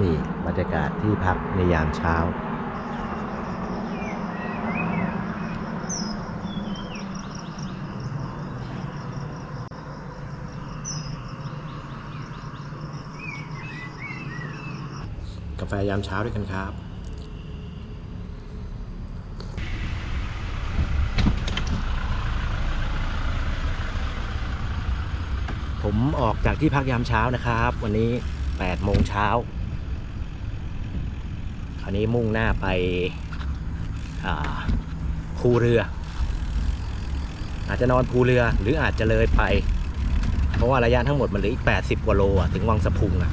นี่บรรยากาศที่พักในยามเช้า กาแฟยามเช้าด้วยกันครับผมออกจากที่พักยามเช้านะครับ วันนี้8โมงเช้า คราวนี้มุ่งหน้าไปภูเรือ อาจจะนอนภูเรือหรืออาจจะเลยไป เพราะว่าระยะทั้งหมดมันเหลืออีก 80 กว่าโลอะถึงวังสะพุงอะ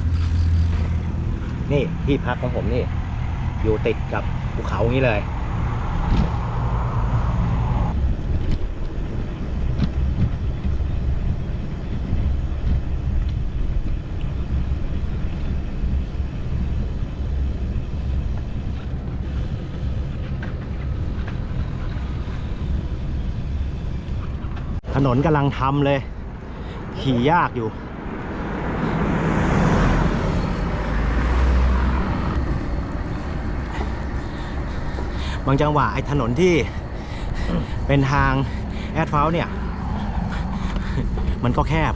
นี่ที่พักของผมนี่ อยู่ติดกับภูเขาอย่างนี้เลย นนกำลังทำเลย ขี่ยากอยู่ บางจังหวะไอ้ถนนที่เป็นทางแอดเฟลเนี่ย มันก็แคบ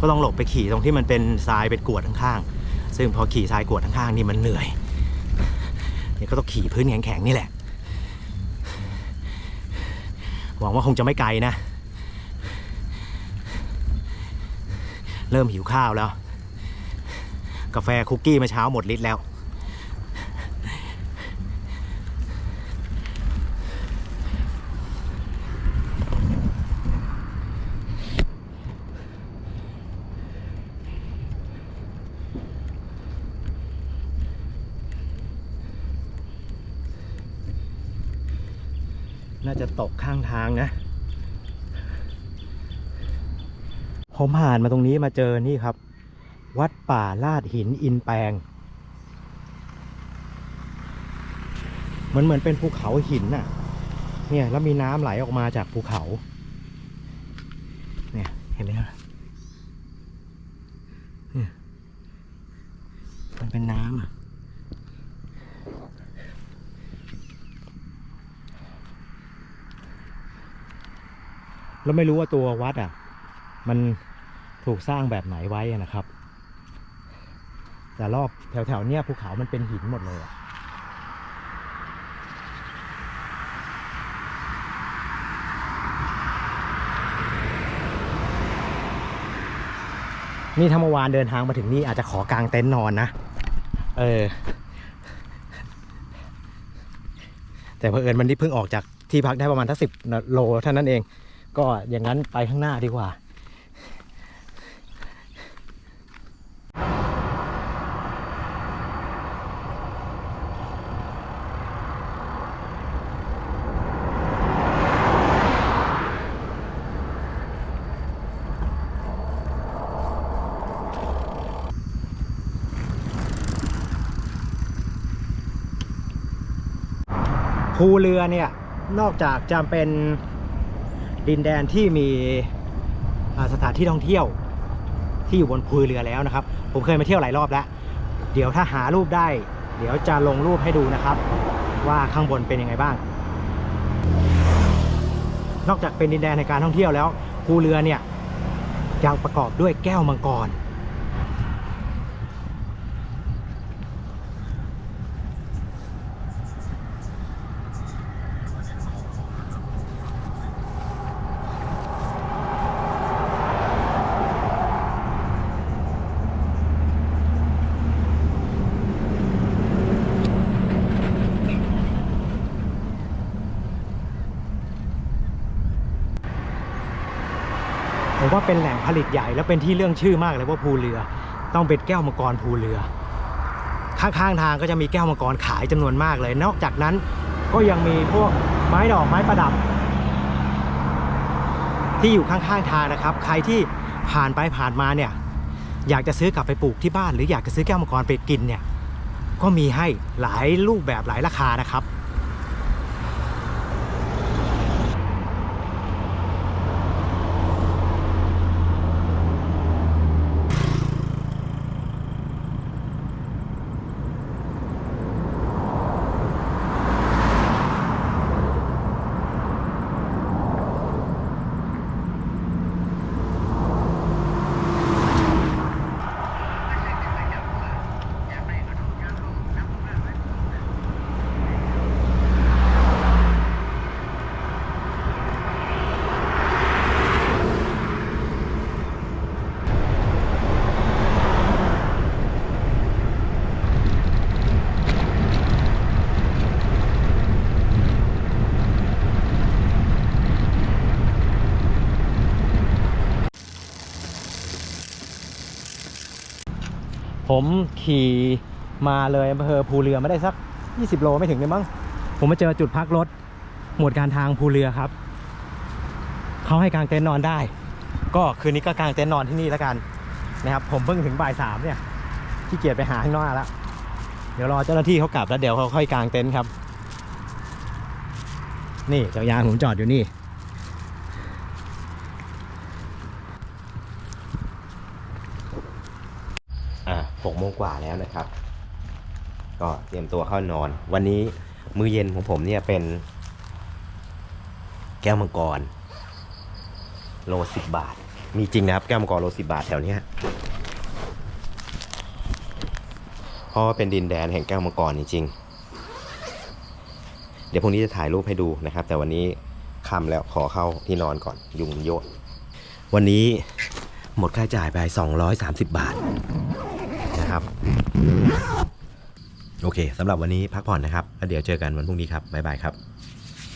ก็ต้องหลบไปขี่ตรงที่มันเป็นทรายเป็นกวดข้างๆ ซึ่งพอขี่ทรายกวดข้างๆนี่มันเหนื่อยเนี่ยก็ต้องขี่พื้นแข็งๆนี่แหละ หวังว่าคงจะไม่ไกลนะ เริ่มหิวข้าวแล้ว กาแฟคุกกี้เมื่อเช้าหมดฤทธิ์แล้ว น่าจะตกข้างทางนะ ผมผ่านมาตรงนี้มาเจอนี่ครับ วัดป่าลาดหินอินแปลงมันเหมือนเป็นภูเขาหินน่ะ เนี่ยแล้วมีน้ำไหลออกมาจากภูเขา เนี่ยเห็นไหมครับเนี่ยมันเป็นน้ำอะแล้วไม่รู้ว่าตัววัดอะ มัน ถูกสร้างแบบไหนไว้นะครับ แต่รอบแถวๆเนี้ยภูเขามันเป็นหินหมดเลยอะนี่ถ้าเมื่อวานเดินทางมาถึงนี่อาจจะขอกางเต็นท์นอนนะ เออ แต่เพอเอิญมันนี่เพิ่งออกจากที่พักได้ประมาณทักสิบโลเท่านั้นเอง ก็อย่างนั้นไปข้างหน้าดีกว่า ภูเรือเนี่ยนอกจากจะเป็นดินแดนที่มีสถานที่ท่องเที่ยวที่อยู่บนภูเรือแล้วนะครับ ผมเคยมาเที่ยวหลายรอบแล้ว เดี๋ยวถ้าหารูปได้ เดี๋ยวจะลงรูปให้ดูนะครับ ว่าข้างบนเป็นยังไงบ้าง นอกจากเป็นดินแดนในการท่องเที่ยวแล้วภูเรือเนี่ยยังประกอบด้วยแก้วมังกร ผมว่าเป็นแหล่งผลิตใหญ่และเป็นที่เรื่องชื่อมากเลยว่าภูเรือ ต้องเป็นแก้วมังกรภูเรือ ข้างๆทางก็จะมีแก้วมังกรขายจำนวนมากเลย นอกจากนั้นก็ยังมีพวกไม้ดอกไม้ประดับ ที่อยู่ข้างๆทางนะครับ ใครที่ผ่านไปผ่านมาเนี่ยอยากจะซื้อกลับไปปลูกที่บ้าน หรืออยากจะซื้อแก้วมังกรไปกินเนี่ยก็มีให้หลายรูปแบบหลายราคานะครับ ผมขี่มาเลยอำเภอภูเรือไม่ได้สัก 20 โลไม่ถึงเลยมั้งผมมาเจอจุดพักรถ หมวดการทางภูเรือครับเขาให้กางเต็นท์นอนได้ ก็คืนนี้ก็กางเต็นท์นอนที่นี่แล้วกันนะครับ ผมเพิ่งถึงบ่ายสามเนี่ยขี้เกียจไปหาข้างนอกแล้วเดี๋ยวรอเจ้าหน้าที่เขากลับแล้วเดี๋ยวเขาค่อยกางเต็นท์ครับ นี่จักรยานผมจอดอยู่นี่ หกโมงกว่าแล้วนะครับ ก็เตรียมตัวเข้านอน วันนี้มื้อเย็นของผมเนี่ยเป็น แก้วมังกร โลสิบบาท มีจริงนะครับ แก้วมังกรโลสิบบาทแถวเนี้ยเพราะว่าเป็นดินแดนแห่งแก้วมังกรจริงเดี๋ยวพรุ่งนี้จะถ่ายรูปให้ดูนะครับ แต่วันนี้ค่ำแล้วขอเข้าที่นอนก่อนยุงเยอะวันนี้หมดค่าจ่ายไป 230 บาท นะครับ โอเคสำหรับวันนี้พักผ่อนนะครับแล้วเดี๋ยวเจอกันวันพรุ่งนี้ครับบ๊ายบายครับ